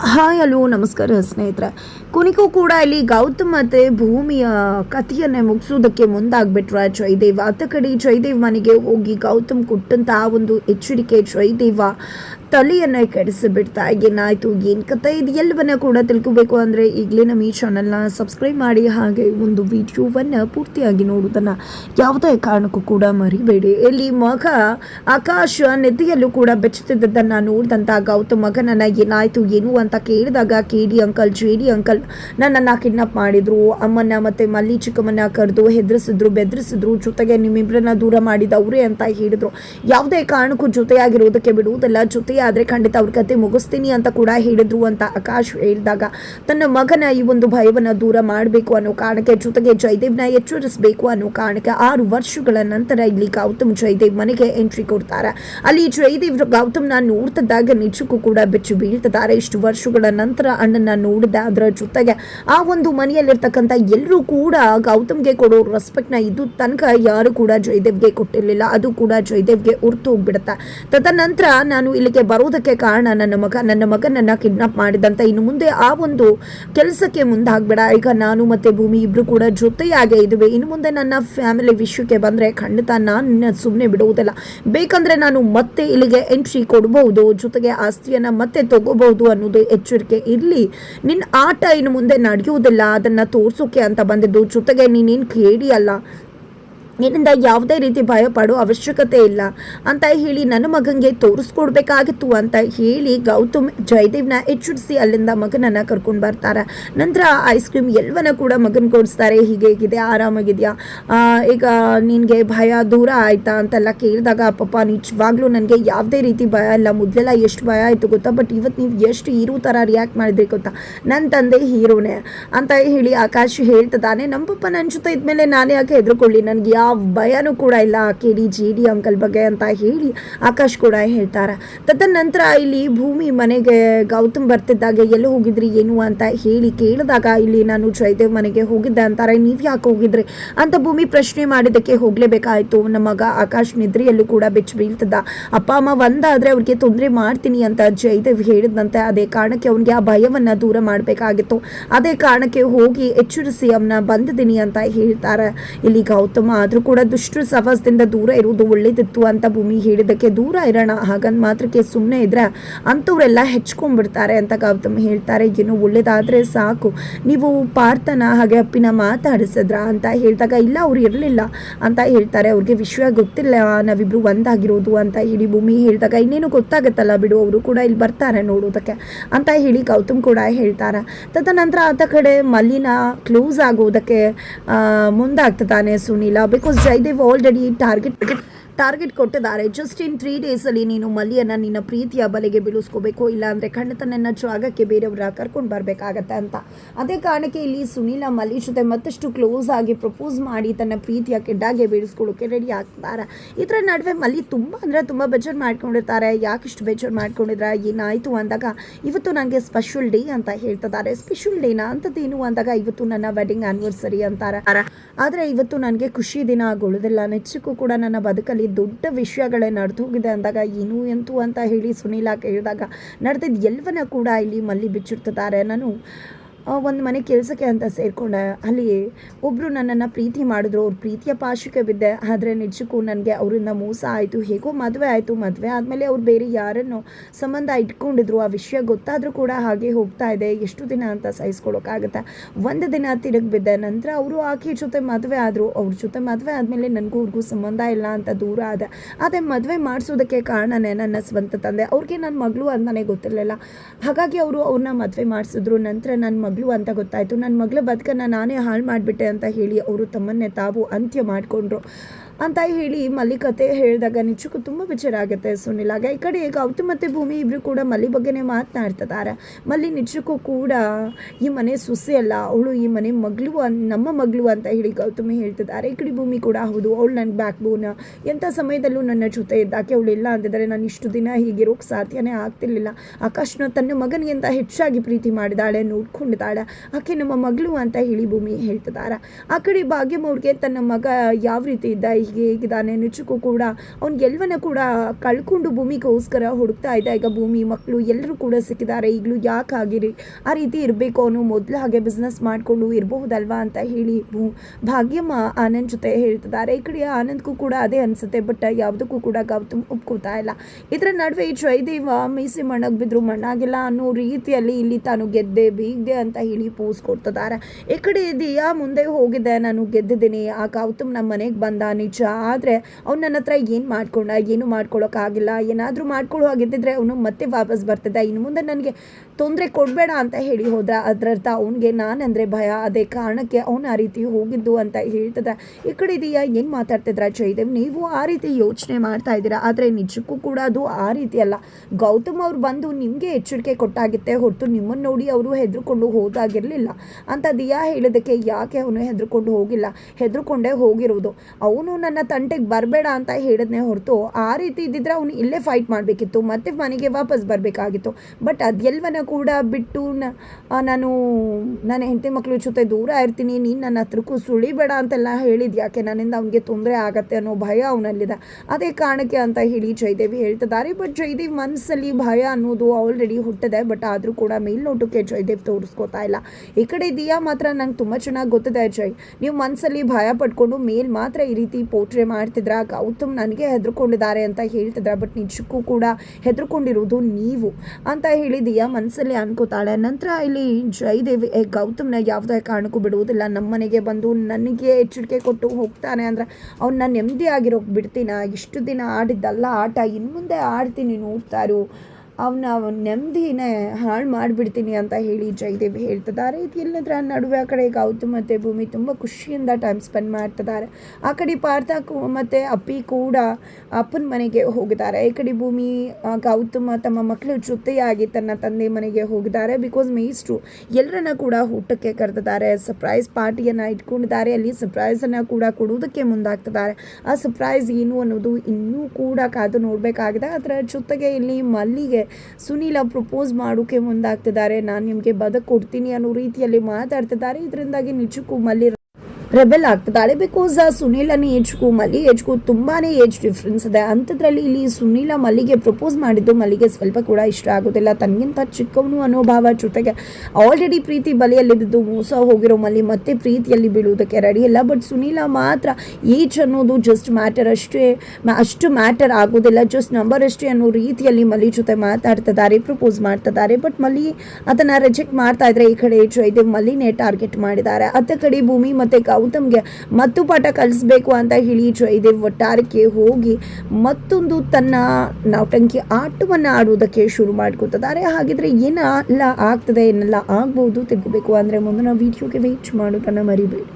Hi hello ನಮಸ್ಕಾರ ಸ್ನೇಹಿತರೆ. ಕುನಿಗೂ ಕೂಡ ಇಲ್ಲಿ ಗೌತಮ್ ಮತ್ತು ಭೂಮಿಯ ಕಥೆಯನ್ನೇ ಮುಗಿಸೋದಕ್ಕೆ ಮುಂದಾಗ್ಬಿಟ್ರ ಜಯದೇವ. ಅತ್ತ ಕಡೆ ಜಯದೇವ್ ಮನೆಗೆ ಹೋಗಿ ಗೌತಮ್ ಕೊಟ್ಟಂತಹ ಒಂದು ಎಚ್ಚರಿಕೆ ಜಯದೇವ ತಲೆಯನ್ನು ಕೆಡಿಸಿಬಿಡ್ತಾ ಏನಾಯಿತು ಏನು ಕಥೆ ಇದು? ಎಲ್ಲವನ್ನ ಕೂಡ ತಿಳ್ಕೋಬೇಕು ಅಂದರೆ ಈಗಲೇ ನಮ್ಮ ಈ ಚಾನಲ್ನ ಸಬ್ಸ್ಕ್ರೈಬ್ ಮಾಡಿ, ಹಾಗೆ ಒಂದು ವಿಡಿಯೋವನ್ನು ಪೂರ್ತಿಯಾಗಿ ನೋಡೋದನ್ನು ಯಾವುದೇ ಕಾರಣಕ್ಕೂ ಕೂಡ ಮರಿಬೇಡಿ. ಇಲ್ಲಿ ಮಗ ಆಕಾಶ ನೆತ್ತಿಯಲ್ಲೂ ಕೂಡ ಬೆಚ್ಚುತ್ತಿದ್ದದನ್ನು ನೋಡಿದಂಥ ಗೌತಮ್ ಮಗನನ್ನ ಏನಾಯಿತು, ಏನು ಅಂತ ಕೇಳಿದಾಗ K D uncle, J D uncle ನನ್ನನ್ನು ಕಿಡ್ನಾಪ್ ಮಾಡಿದರು. ಅಮ್ಮನ್ನ ಮತ್ತು ಮಲ್ಲಿ ಚಿಕ್ಕಮ್ಮನ ಕರೆದು ಹೆದರಿಸಿದ್ರು, ಬೆದರಿಸಿದ್ರು. ಜೊತೆಗೆ ನಿಮ್ಮಿಬ್ಬರನ್ನ ದೂರ ಮಾಡಿದವರೇ ಅಂತ ಹೇಳಿದರು. ಯಾವುದೇ ಕಾರಣಕ್ಕೂ ಜೊತೆಯಾಗಿರೋದಕ್ಕೆ ಬಿಡುವುದಿಲ್ಲ. ಜೊತೆಯಾದರೆ ಖಂಡಿತ ಅವ್ರ ಕತೆ ಮುಗಿಸ್ತೀನಿ ಅಂತ ಕೂಡ ಹೇಳಿದ್ರು ಅಂತ ಆಕಾಶ್ ಹೇಳಿದಾಗ ತನ್ನ ಮಗನ ಈ ಒಂದು ಭಯವನ್ನು ದೂರ ಮಾಡಬೇಕು ಅನ್ನೋ ಕಾರಣಕ್ಕೆ ಜೊತೆಗೆ ಜಯದೇವ್ನ ಎಚ್ಚರಿಸಬೇಕು ಅನ್ನೋ ಕಾರಣಕ್ಕೆ ಆರು ವರ್ಷಗಳ ನಂತರ ಇಲ್ಲಿ ಗೌತಮ್ ಜಯದೇವ್ ಮನೆಗೆ ಎಂಟ್ರಿ ಕೊಡ್ತಾರೆ. ಅಲ್ಲಿ ಜಯದೇವ್ ಗೌತಮ್ನ ನೋಡ್ತಿದ್ದಾಗ ನಿಜಕ್ಕೂ ಕೂಡ ಬೆಚ್ಚು ಬೀಳ್ತಿದ್ದಾರೆ. ಇಷ್ಟು ವರ್ಷಗಳ ನಂತರ ಅಣ್ಣನ ನೋಡಿದ. ಅದರ ಜೊತೆಗೆ ಆ ಒಂದು ಮನೆಯಲ್ಲಿರ್ತಕ್ಕಂಥ ಎಲ್ಲರೂ ಕೂಡ ಗೌತಮ್ಗೆ ಕೊಡೋ ರೆಸ್ಪೆಕ್ಟ್ನ ಇದು ತನಕ ಯಾರು ಕೂಡ ಜಯದೇವ್ಗೆ ಕೊಟ್ಟಿರಲಿಲ್ಲ. ಅದು ಕೂಡ ಜಯದೇವ್ಗೆ ಉರ್ತು ಹೋಗ್ಬಿಡುತ್ತೆ. ತದನಂತರ ನಾನು ಇಲ್ಲಿಗೆ ಬರೋದಕ್ಕೆ ಕಾರಣ ನನ್ನ ಮಗ, ನನ್ನ ಮಗನನ್ನ ಕಿಡ್ನಾಪ್ ಮಾಡಿದಂತ. ಇನ್ನು ಮುಂದೆ ಆ ಒಂದು ಕೆಲಸಕ್ಕೆ ಮುಂದಾಗ್ಬೇಡ. ಈಗ ನಾನು ಮತ್ತೆ ಭೂಮಿ ಇಬ್ರು ಕೂಡ ಜೊತೆಯಾಗೇ ಇದುವೆ ಇನ್ನು ಮುಂದೆ ನನ್ನ ಫ್ಯಾಮಿಲಿ ವಿಷಯಕ್ಕೆ ಬಂದ್ರೆ ಖಂಡಿತ ನಾನು ಸುಮ್ಮನೆ ಬಿಡುವುದಿಲ್ಲ. ಬೇಕಂದ್ರೆ ನಾನು ಮತ್ತೆ ಇಲ್ಲಿಗೆ ಎಂಟ್ರಿ ಕೊಡಬಹುದು, ಜೊತೆಗೆ ಆಸ್ತಿಯನ್ನ ಮತ್ತೆ ತಗೋಬಹುದು ಅನ್ನೋದು ಎಚ್ಚರಿಕೆ ಇರಲಿ. ನಿನ್ನ ಆಟ ಇನ್ನು ಮುಂದೆ ನಡೆಯುವುದಿಲ್ಲ. ಅದನ್ನ ತೋರ್ಸೋಕೆ ಅಂತ ಬಂದಿದ್ದು. ಜೊತೆಗೆ ನೀನೇನು ಕೇಳಿ ಅಲ್ಲ ನಿನ್ನಿಂದ ಯಾವುದೇ ರೀತಿ ಭಯ ಪಡೋ ಅವಶ್ಯಕತೆ ಇಲ್ಲ. ಅಂತ ಹೇಳಿ, ನನ್ನ ಮಗನಿಗೆ ತೋರಿಸ್ಕೊಡ್ಬೇಕಾಗಿತ್ತು ಅಂತ ಹೇಳಿ ಗೌತಮ್ ಜಯದೇವ್ನ ಎಚ್ಚರಿಸಿ ಅಲ್ಲಿಂದ ಮಗನನ್ನು ಕರ್ಕೊಂಡು ಬರ್ತಾರೆ. ನಂತರ ಐಸ್ ಕ್ರೀಮ್ ಎಲ್ಲವನ್ನ ಕೂಡ ಮಗನ ಕೊಡಿಸ್ತಾರೆ. ಹೀಗೆ ಹೇಗಿದೆ, ಆರಾಮಾಗಿದೆಯಾ? ಈಗ ನಿನಗೆ ಭಯ ದೂರ ಆಯ್ತಾ? ಅಂತೆಲ್ಲ ಕೇಳಿದಾಗ ಪಾಪ ನಿಜವಾಗ್ಲೂ ನನಗೆ ಯಾವುದೇ ರೀತಿ ಭಯ ಇಲ್ಲ. ಮೊದಲೆಲ್ಲ ಎಷ್ಟು ಭಯ ಆಯಿತು ಗೊತ್ತಾ? ಬಟ್ ಇವತ್ತು ನೀವು ಎಷ್ಟು ಹೀರೋ ಥರ ರಿಯಾಕ್ಟ್ ಮಾಡಿದ್ರಿ ಗೊತ್ತಾ? ನನ್ನ ತಂದೆ ಹೀರೋನೇ ಅಂತ ಹೇಳಿ ಆಕಾಶ್ ಹೇಳ್ತದಾನೆ. ನಮ್ಮ ಪಪ್ಪ ನನ್ನ ಜೊತೆ ಇದ್ಮೇಲೆ ನಾನೇ ಯಾಕೆ ಹೆದರ್ಕೊಳ್ಳಿ? ನನಗೆ ಭಯನೂ ಕೂಡ ಇಲ್ಲ. K D G D uncle ಬಗ್ಗೆ ಅಂತ ಹೇಳಿ ಆಕಾಶ್ ಕೂಡ ಹೇಳ್ತಾರೆ. ತದನಂತರ ಇಲ್ಲಿ ಭೂಮಿ ಮನೆಗೆ ಗೌತಮ್ ಬರ್ತಿದ್ದಾಗ ಎಲ್ಲೂ ಹೋಗಿದ್ರಿ, ಏನು ಅಂತ ಹೇಳಿ ಕೇಳಿದಾಗ ಇಲ್ಲಿ ನಾನು ಜಯದೇವ್ ಮನೆಗೆ ಹೋಗಿದ್ದೆ ಅಂತಾರೆ. ನೀವು ಯಾಕೆ ಹೋಗಿದ್ರಿ ಅಂತ ಭೂಮಿ ಪ್ರಶ್ನೆ ಮಾಡಿದ್ದಕ್ಕೆ ಹೋಗ್ಲೇಬೇಕಾಯ್ತು. ನಮ್ಮ ಮಗ ಆಕಾಶ್ ನಿದ್ರೆಯಲ್ಲೂ ಕೂಡ ಬೆಚ್ಚ ಬೀಳ್ತದ ಅಪ್ಪ, ಅಮ್ಮ ಒಂದಾದ್ರೆ ಅವ್ರಿಗೆ ತೊಂದರೆ ಮಾಡ್ತೀನಿ ಅಂತ ಜಯದೇವ್ ಹೇಳಿದಂತೆ ಅದೇ ಕಾರಣಕ್ಕೆ ಅವನಿಗೆ ಆ ಭಯವನ್ನ ದೂರ ಮಾಡಬೇಕಾಗಿತ್ತು. ಅದೇ ಕಾರಣಕ್ಕೆ ಹೋಗಿ ಎಚ್ಚರಿಸಿ ಅವನ ಬಂದಿದ್ದೀನಿ ಅಂತ ಹೇಳ್ತಾರೆ. ಇಲ್ಲಿ ಗೌತಮ ಆದ್ರೂ ಕೂಡ ದುಷ್ಟರು ಸವಾಸದಿಂದ ದೂರ ಇರುವುದು ಒಳ್ಳೇದಿತ್ತು ಅಂತ ಭೂಮಿ ಹೇಳಿದ್ದಕ್ಕೆ ದೂರ ಇರೋಣ. ಹಾಗಂದ್ ಮಾತ್ರಕ್ಕೆ ಸುಮ್ಮನೆ ಇದ್ರೆ ಅಂಥವ್ರೆಲ್ಲ ಹೆಚ್ಕೊಂಡ್ಬಿಡ್ತಾರೆ ಅಂತ ಗೌತಮ್ ಹೇಳ್ತಾರೆ. ಏನು ಒಳ್ಳೇದಾದ್ರೆ ಸಾಕು. ನೀವು ಪಾರ್ಥನ ಹಾಗೆ ಅಪ್ಪಿನ ಮಾತಾಡಿಸಿದ್ರ ಅಂತ ಹೇಳಿದಾಗ, ಇಲ್ಲ, ಅವ್ರು ಇರಲಿಲ್ಲ ಅಂತ ಹೇಳ್ತಾರೆ. ಅವ್ರಿಗೆ ವಿಷಯ ಗೊತ್ತಿಲ್ಲ, ನಾವಿಬ್ರು ಒಂದಾಗಿರೋದು ಅಂತ ಹೇಳಿ ಭೂಮಿ ಹೇಳಿದಾಗ, ಇನ್ನೇನು ಗೊತ್ತಾಗುತ್ತಲ್ಲ ಬಿಡು, ಅವರು ಕೂಡ ಇಲ್ಲಿ ಬರ್ತಾರೆ ನೋಡೋದಕ್ಕೆ ಅಂತ ಹೇಳಿ ಗೌತಮ್ ಕೂಡ ಹೇಳ್ತಾರೆ. ತದನಂತರ ಆತ ಕಡೆ ಮಲ್ಲಿನ ಕ್ಲೋಸ್ ಆಗೋದಕ್ಕೆ ಮುಂದಾಗ್ತದಾನೆ ಸುನೀಲ. ಜಯದೇವ್ ಆಲ್ರೆಡಿ ಟಾರ್ಗೆಟ್ ಟಾರ್ಗೆಟ್ ಕೊಟ್ಟಿದ್ದಾರೆ. ಜಸ್ಟ್ ಇನ್ ತ್ರೀ ಡೇಸಲ್ಲಿ ನೀನು ಮಲ್ಲಿಯನ್ನ ನಿನ್ನ ಪ್ರೀತಿಯ ಬಲೆಗೆ ಬೀಳಿಸ್ಕೋಬೇಕು ಇಲ್ಲ ಅಂದ್ರೆ ಖಂಡಿತ ನನ್ನ ಜಾಗಕ್ಕೆ ಬೇರೆಯವರ ಕರ್ಕೊಂಡು ಬರಬೇಕಾಗತ್ತೆ ಅಂತ. ಅದೇ ಕಾರಣಕ್ಕೆ ಇಲ್ಲಿ ಸುನೀಲ ಮಲ್ಲಿ ಜೊತೆ ಮತ್ತಷ್ಟು ಕ್ಲೋಸ್ ಆಗಿ ಪ್ರಪೋಸ್ ಮಾಡಿ ತನ್ನ ಪ್ರೀತಿಯ ಕೆಡ್ಡಾಗೆ ಬೀಳಿಸ್ಕೊಳ್ಳೋಕೆ ರೆಡಿ ಆಗ್ತಾರೆ. ಇದರ ನಡುವೆ ಮಲ್ಲಿ ತುಂಬ ಅಂದರೆ ತುಂಬ ಬೇಜಾರು ಮಾಡ್ಕೊಂಡಿರ್ತಾರೆ. ಯಾಕಿಷ್ಟು ಬೇಜಾರು ಮಾಡ್ಕೊಂಡಿದ್ರೆ? ಏನಾಯಿತು ಅಂದಾಗ, ಇವತ್ತು ನನಗೆ ಸ್ಪೆಷಲ್ ಡೇ ಅಂತ ಹೇಳ್ತಿದ್ದಾರೆ. ಸ್ಪೆಷಲ್ ಡೇನ ಅಂಥದ್ದೇನು ಅಂದಾಗ, ಇವತ್ತು ನನ್ನ ವೆಡ್ಡಿಂಗ್ ಆನಿವರ್ಸರಿ ಅಂತಾರೆ. ಆದರೆ, ಇವತ್ತು ನನಗೆ ಖುಷಿ ದಿನ ಆಗೋಳುದಿಲ್ಲ. ನೆಚ್ಚಕ್ಕೂ ಕೂಡ ನನ್ನ ಬದುಕಲ್ಲಿ ದೊಡ್ಡ ವಿಷಯಗಳೇ ನಡೆದು ಹೋಗಿದೆ ಅಂದಾಗ ಏನು ಎಂತು ಅಂತ ಹೇಳಿ ಸುನೀಲಾ ಕೇಳಿದಾಗ ನಡೆದಿದ್ದು ಎಲ್ಲವನ್ನ ಕೂಡ ಇಲ್ಲಿ ಮಲ್ಲಿ ಬಿಚ್ಚಿಡ್ತಿದ್ದಾರೆ. ನಾನು ಒಂದು ಮನೆ ಕೆಲಸಕ್ಕೆ ಅಂತ ಸೇರಿಕೊಂಡೆ ಅಲ್ಲಿ ಒಬ್ಬರು ನನ್ನನ್ನು ಪ್ರೀತಿ ಮಾಡಿದ್ರು. ಅವ್ರ ಪ್ರೀತಿಯ ಪಾಶಕ್ಕೆ ಬಿದ್ದೆ. ಆದರೆ ನಿಜಕ್ಕೂ ನನಗೆ ಅವರಿಂದ ಮೋಸ ಆಯಿತು. ಹೇಗೋ ಮದುವೆ ಆಯಿತು. ಮದುವೆ ಆದಮೇಲೆ ಅವ್ರು ಬೇರೆ ಯಾರನ್ನು ಸಂಬಂಧ ಇಟ್ಕೊಂಡಿದ್ರು. ಆ ವಿಷಯ ಗೊತ್ತಾದರೂ ಕೂಡ ಹಾಗೆ ಹೋಗ್ತಾ ಇದೆ. ಎಷ್ಟು ದಿನ ಅಂತ ಸಹಿಸ್ಕೊಳೋಕ್ಕಾಗತ್ತೆ ಒಂದು ದಿನ ತಿರುಗಿ ಬಿದ್ದೆ. ನಂತರ ಅವರು ಆಕೆ ಜೊತೆ ಮದುವೆ ಆದರು. ಅವ್ರ ಜೊತೆ ಮದುವೆ ಆದಮೇಲೆ ನನಗೂ ಅವ್ರಿಗೂ ಸಂಬಂಧ ಇಲ್ಲ ಅಂತ ದೂರ ಆದ. ಅದೇ ಮದುವೆ ಮಾಡಿಸೋದಕ್ಕೆ ಕಾರಣನೇ ನನ್ನ ಸ್ವಂತ ತಂದೆ. ಅವ್ರಿಗೆ ನನ್ನ ಮಗಳು ಅಂತಲೇ ಗೊತ್ತಿರಲಿಲ್ಲ. ಹಾಗಾಗಿ ಅವರು ಅವ್ರನ್ನ ಮದುವೆ ಮಾಡಿಸಿದ್ರು. ನಂತರ ನನ್ನ ಮಗಳು ಅಂತ ಗೊತ್ತಾಯಿತು. ನನ್ನ ಮಗಳ ಬದುಕನ್ನು ನಾನೇ ಹಾಳು ಮಾಡಿಬಿಟ್ಟೆ ಅಂತ ಹೇಳಿ ಅವರು ತಮ್ಮನ್ನೇ ತಾವು ಅಂತ್ಯ ಮಾಡಿಕೊಂಡ್ರು. ಅಂತ ಹೇಳಿ ಮಲ್ಲಿ ಕತೆ ಹೇಳಿದಾಗ ನಿಜಕ್ಕೂ ತುಂಬ ಬೇಜಾರಾಗುತ್ತೆ ಸುನಿಲಾಗ ಈ ಕಡೆ ಗೌತಮ್ ಮತ್ತು ಭೂಮಿ ಇಬ್ಬರು ಕೂಡ ಮಲ್ಲಿ ಬಗ್ಗೆನೇ ಮಾತನಾಡ್ತಿದ್ದಾರೆ. ಮಲ್ಲಿ ನಿಜಕ್ಕೂ ಕೂಡ ಈ ಮನೆ ಸೊಸೆ ಅಲ್ಲ, ಅವಳು ಈ ಮನೆ ಮಗಳು ನಮ್ಮ ಮಗಳು ಅಂತ ಹೇಳಿ ಗೌತಮಿ ಹೇಳ್ತಿದ್ದಾರೆ. ಈ ಕಡೆ ಭೂಮಿ ಕೂಡ ಹೌದು, ಅವಳು ನನ್ನ ಬ್ಯಾಕ್ ಬೋನ್ ಎಂಥ ಸಮಯದಲ್ಲೂ ನನ್ನ ಜೊತೆ ಇದ್ದಾಕೆ, ಅವಳು ಇಲ್ಲ ಅಂತಿದ್ದಾರೆ. ನಾನು ಇಷ್ಟು ದಿನ ಹೀಗಿರೋಕ್ಕೆ ಸಾಧ್ಯನೇ ಆಗ್ತಿರ್ಲಿಲ್ಲ. ಆಕಾಶ್ನ ತನ್ನ ಮಗನಿಗಿಂತ ಹೆಚ್ಚಾಗಿ ಪ್ರೀತಿ ಮಾಡಿದಾಳೆ ನೋಡ್ಕೊಂಡಿದ್ದಾಳೆ. ಆಕೆ ನಮ್ಮ ಮಗಳು ಅಂತ ಹೇಳಿ ಭೂಮಿ ಹೇಳ್ತಿದ್ದಾರೆ. ಆ ಕಡೆ ಭಾಗ್ಯಮ್ಮ ಅವ್ರಿಗೆ ತನ್ನ ಮಗ ಯಾವ ರೀತಿ ಇದ್ದ ಹೇಗಿದ್ದಾನೆ ನಿಜಕ್ಕೂ ಕೂಡ ಅವ್ನ ಕೂಡ ಕಳ್ಕೊಂಡು ಭೂಮಿಗೋಸ್ಕರ ಹುಡುಕ್ತಾ ಇದ್ದ. ಈಗ ಭೂಮಿ ಮಕ್ಕಳು ಎಲ್ಲರೂ ಕೂಡ ಸಿಕ್ಕಿದ್ದಾರೆ. ಈಗಲೂ ಯಾಕೆ ಆಗಿರಿ ಆ ರೀತಿ ಇರಬೇಕು. ಅವನು ಮೊದಲು ಹಾಗೆ ಬಿಸ್ನೆಸ್ ಮಾಡಿಕೊಂಡು ಇರಬಹುದಲ್ವಾ ಅಂತ ಹೇಳಿ ಭಾಗ್ಯಮ್ಮ ಆನಂದ್ ಜೊತೆ ಹೇಳ್ತಿದ್ದಾರೆ. ಈ ಕಡೆ ಆನಂದ್ಗೂ ಕೂಡ ಅದೇ ಅನಿಸುತ್ತೆ ಬಟ್ ಯಾವುದಕ್ಕೂ ಕೂಡ ಗೌತಮ್ ಒಪ್ಕೋತಾ ಇಲ್ಲ. ಇದರ ನಡುವೆ ಜಯದೇವ ಮೀಸಿ ಮಣ್ಣಾಗಿ ಬಿದ್ರು ಮಣ್ಣಾಗಿಲ್ಲ ಅನ್ನೋ ರೀತಿಯಲ್ಲಿ ಇಲ್ಲಿ ತಾನು ಗೆದ್ದೆ, ಬೀಗದೆ ಅಂತ ಹೇಳಿ ಪೋಸ್ ಕೊಡ್ತಿದ್ದಾರೆ. ಈ ಕಡೆ ದಿಯಾ ಮುಂದೆ ಹೋಗಿದೆ. ನಾನು ಗೆದ್ದಿದ್ದೀನಿ. ಆ ಗೌತಮ್ ನಮ್ಮ ಮನೆಗೆ ಬಂದ ಆದರೆ ಅವ್ನು ನನ್ನ ಹತ್ರ ಏನು ಮಾಡ್ಕೊಂಡ, ಏನು ಮಾಡ್ಕೊಳ್ಳೋಕ್ಕಾಗಿಲ್ಲ ಏನಾದರೂ ಮಾಡ್ಕೊಳ್ಳೋ ಹಾಗಿದ್ದಿದ್ರೆ ಅವನು ಮತ್ತೆ ವಾಪಸ್ ಬರ್ತಿದ್ದ. ಇನ್ನು ಮುಂದೆ ನನಗೆ ತೊಂದರೆ ಕೊಡಬೇಡ ಅಂತ ಹೇಳಿ ಹೋದ ಅದರರ್ಥ ಅವನಿಗೆ ನಾನಂದರೆ ಭಯ. ಅದೇ ಕಾರಣಕ್ಕೆ ಅವನು ಆ ರೀತಿ ಹೋಗಿದ್ದು ಅಂತ ಹೇಳ್ತದೆ. ಈ ಕಡೆ ಇದೆಯಾ? ಏನು ಮಾತಾಡ್ತಿದ್ರ ಜಯದೇವ್? ನೀವು ಆ ರೀತಿ ಯೋಚನೆ ಮಾಡ್ತಾ ಇದ್ದೀರಾ? ಆದರೆ ನಿಜಕ್ಕೂ ಕೂಡ ಅದು ಆ ರೀತಿ ಅಲ್ಲ. ಗೌತಮ್ ಅವ್ರು ಬಂದು ನಿಮಗೆ ಎಚ್ಚರಿಕೆ ಕೊಟ್ಟಾಗಿತ್ತೆ ಹೊರತು ನಿಮ್ಮನ್ನು ನೋಡಿ ಅವರು ಹೆದರ್ಕೊಂಡು ಹೋದಾಗಿರಲಿಲ್ಲ. ಅಂತ ದಿಯಾ ಹೇಳಿದ್ದಕ್ಕೆ ಯಾಕೆ ಅವನು ಹೆದರ್ಕೊಂಡು ಹೋಗಿಲ್ಲ? ಹೆದರ್ಕೊಂಡೇ ಹೋಗಿರೋದು. ಅವನು ನನ್ನ ತಂಟೆಗೆ ಬರಬೇಡ ಅಂತ ಹೇಳಿದ್ನೇ ಹೊರತು ಆ ರೀತಿ ಇದ್ದಿದ್ರೆ ಅವನು ಇಲ್ಲೇ ಫೈಟ್ ಮಾಡಬೇಕಿತ್ತು. ಮತ್ತೆ ಮನೆಗೆ ವಾಪಸ್ ಬರಬೇಕಾಗಿತ್ತು. ಬಟ್ ಅದೆಲ್ವನ ಕೂಡ ಬಿಟ್ಟು ನಾನು, ನನ್ನ ಹೆಂಡತಿ ಮಕ್ಕಳ ಜೊತೆ ದೂರ ಇರ್ತೀನಿ, ನೀನು ನನ್ನ ಹತ್ರಕ್ಕೂ ಸುಳಿಬೇಡ ಅಂತೆಲ್ಲ ಹೇಳಿದ್ ಯಾಕೆ? ನನ್ನಿಂದ ಅವನಿಗೆ ತೊಂದರೆ ಆಗತ್ತೆ ಅನ್ನೋ ಭಯ ಅವನಲ್ಲಿದೆ. ಅದೇ ಕಾರಣಕ್ಕೆ ಅಂತ ಹೇಳಿ ಜಯದೇವಿ ಹೇಳ್ತಿದ್ದಾರೆ. ಬಟ್ ಜಯದೇವ್ ಮನಸ್ಸಲ್ಲಿ ಭಯ ಅನ್ನೋದು ಆಲ್ರೆಡಿ ಹುಟ್ಟಿದೆ. ಬಟ್ ಆದರೂ ಕೂಡ ಮೇಲ್ನೋಟಕ್ಕೆ ಜಯದೇವ್ ತೋರಿಸ್ಕೋತಾ ಇಲ್ಲ. ಈ ಕಡೆ ದಿಯಾ ಮಾತ್ರ ನಂಗೆ ತುಂಬ ಚೆನ್ನಾಗಿ ಗೊತ್ತಿದೆ ಜಯ್. ನೀವು ಮನಸ್ಸಲ್ಲಿ ಭಯ ಪಡ್ಕೊಂಡು ಮೇಲ್ ಮಾತ್ರ ಈ ರೀತಿ ಪೋಟ್ರೆ ಮಾಡ್ತಿದ್ರ, ಗೌತಮ್ ನನಗೆ ಹೆದರ್ಕೊಂಡಿದ್ದಾರೆ ಅಂತ ಹೇಳ್ತಿದ್ರ, ಬಟ್ ನಿಜಕ್ಕೂ ಕೂಡ ಹೆದರ್ಕೊಂಡಿರೋದು ನೀವು. ಅಂತ ಹೇಳಿ ದಿಯಾ ಮನಸ್ಸಲ್ಲಿ ಅನ್ಕೋತಾಳೆ. ನಂತರ ಇಲ್ಲಿ ಜಯದೇವಿ ಗೌತಮ್ನ ಯಾವುದೇ ಕಾರಣಕ್ಕೂ ಬಿಡುವುದಿಲ್ಲ. ನಮ್ಮ ಮನೆಗೆ ಬಂದು ನನಗೆ ಎಚ್ಚರಿಕೆ ಕೊಟ್ಟು ಹೋಗ್ತಾನೆ ಅಂದರೆ ನಾನು ನೆಮ್ಮದಿ ಆಗಿರೋಕೆ ಬಿಡ್ತೀನ? ಇಷ್ಟು ದಿನ ಆಡಿದ್ದಲ್ಲ ಆಟ ಇನ್ನು ಮುಂದೆ ಆಡ್ತೀನಿ ನೋಡ್ತಾರು ಅವನ ನೆಮ್ಮದಿನೇ ಹಾಳು ಮಾಡಿಬಿಡ್ತೀನಿ ಅಂತ ಹೇಳಿ ಜಯದೇವಿ ಹೇಳ್ತಿದ್ದಾರೆ. ಇದು ಎಲ್ಲದರ ನಡುವೆ ಆ ಕಡೆ ಗೌತಮ್ ಮತ್ತು ಭೂಮಿ ತುಂಬ ಖುಷಿಯಿಂದ ಟೈಮ್ ಸ್ಪೆಂಡ್ ಮಾಡ್ತಿದ್ದಾರೆ. ಆ ಕಡೆ ಪಾರ್ಥ ಮತ್ತು ಅಪ್ಪಿ ಕೂಡ ಅಪ್ಪನ ಮನೆಗೆ ಹೋಗಿದ್ದಾರೆ. ಈ ಕಡೆ ಭೂಮಿ ಗೌತಮ್ ತಮ್ಮ ಮಕ್ಕಳ ಜೊತೆಯಾಗಿ ತನ್ನ ತಂದೆ ಮನೆಗೆ ಹೋಗಿದ್ದಾರೆ. ಬಿಕಾಸ್ ಮೇಸ್ಟ್ರು ಎಲ್ಲರನ್ನ ಕೂಡ ಊಟಕ್ಕೆ ಕರೆದಿದ್ದಾರೆ. ಸರ್ಪ್ರೈಸ್ ಪಾರ್ಟಿಯನ್ನು ಇಟ್ಕೊಂಡಿದ್ದಾರೆ. ಅಲ್ಲಿ ಸರ್ಪ್ರೈಸನ್ನು ಕೂಡ ಕೊಡುವುದಕ್ಕೆ ಮುಂದಾಗ್ತಿದ್ದಾರೆ. ಆ ಸರ್ಪ್ರೈಸ್ ಏನು ಅನ್ನೋದು ಇನ್ನೂ ಕೂಡ ಕಾದು ನೋಡಬೇಕಾಗಿದೆ. ಅದರ ಜೊತೆಗೆ ಇಲ್ಲಿ ಮಲ್ಲಿಗೆ ಸುನೀಲ ಪ್ರಪೋಸ್ ಮಾಡೋಕೆ ಮುಂದಾಗ್ತಿದ್ದಾರೆ. ನಾನು ನಿಮಗೆ ಬದುಕು ಕೊಡ್ತೀನಿ ಅನ್ನೋ ರೀತಿಯಲ್ಲಿ ಮಾತಾಡ್ತಿದ್ದಾರೆ. ಇದರಿಂದಾಗಿ ನಿಜಕ್ಕೂ ಮಲ್ಲಿ ರೆಬೆಲ್ ಆಗ್ತಿದ್ದಾಳೆ. ಬಿಕಾಸ್ ಸುನೀಲನ ಏಜ್ಗೂ ಮಲ್ಲಿ ಏಜ್ಗೂ ತುಂಬಾ ಏಜ್ ಡಿಫ್ರೆನ್ಸ್ ಇದೆ. ಅಂಥದ್ರಲ್ಲಿ ಇಲ್ಲಿ ಸುನೀಲ ಮಲ್ಲಿಗೆ ಪ್ರಪೋಸ್ ಮಾಡಿದ್ದು ಮಲ್ಲಿಗೆ ಸ್ವಲ್ಪ ಕೂಡ ಇಷ್ಟ ಆಗೋದಿಲ್ಲ. ತನಗಿಂತ ಚಿಕ್ಕವನು ಅನ್ನೋ ಭಾವ ಜೊತೆಗೆ ಆಲ್ರೆಡಿ ಪ್ರೀತಿ ಬಲಿಯಲ್ಲಿ ಬಿದ್ದು ಮೋಸ ಹೋಗಿರೋ ಮಲ್ಲಿ ಮತ್ತೆ ಪ್ರೀತಿಯಲ್ಲಿ ಬೀಳುವುದಕ್ಕೆ ರೆಡಿ ಇಲ್ಲ. ಬಟ್ ಸುನೀಲ ಮಾತ್ರ ಏಜ್ ಅನ್ನೋದು ಜಸ್ಟ್ ಮ್ಯಾಟರ್ ಅಷ್ಟೇ ಅಷ್ಟು ಮ್ಯಾಟರ್ ಆಗೋದಿಲ್ಲ. ಜಸ್ಟ್ ನಂಬರ್ ಅಷ್ಟೇ ಅನ್ನೋ ರೀತಿಯಲ್ಲಿ ಮಲ್ಲಿ ಜೊತೆ ಮಾತಾಡ್ತಿದ್ದಾರೆ ಪ್ರಪೋಸ್ ಮಾಡ್ತಿದ್ದಾರೆ. ಬಟ್ ಮಲ್ಲಿ ಅದನ್ನು ರಿಜೆಕ್ಟ್ ಮಾಡ್ತಾ ಇದ್ರೆ ಈ ಕಡೆ ಜಯದೇವ್ ಮಲ್ಲಿನೇ ಟಾರ್ಗೆಟ್ ಮಾಡಿದ್ದಾರೆ. ಅತ್ತ ಕಡೆ ಭೂಮಿ ಮತ್ತು ಗೌತಮ್ಗೆ ಮತ್ತು ಪಾಠ ಕಲಿಸ್ಬೇಕು ಅಂತ ಹೇಳಿ ಜಯದೇವ್ ಒಟ್ಟಾರಕ್ಕೆ ಹೋಗಿ ಮತ್ತೊಂದು ತನ್ನ ನೌಟಂಕಿ ಆಟವನ್ನು ಆಡುವುದಕ್ಕೆ ಶುರು ಮಾಡ್ಕೊತಿದ್ದಾರೆ ಹಾಗಿದ್ರೆ ಏನೆಲ್ಲ ಆಗ್ತದೆ, ಏನೆಲ್ಲ ಆಗ್ಬೋದು ತಿಳ್ಕೊಬೇಕು. ಅಂದರೆ ಮುಂದಿನ ವೀಡಿಯೋಗೆ ವೇಟ್ ಮಾಡೋದನ್ನು ಮರಿಬೇಡಿ.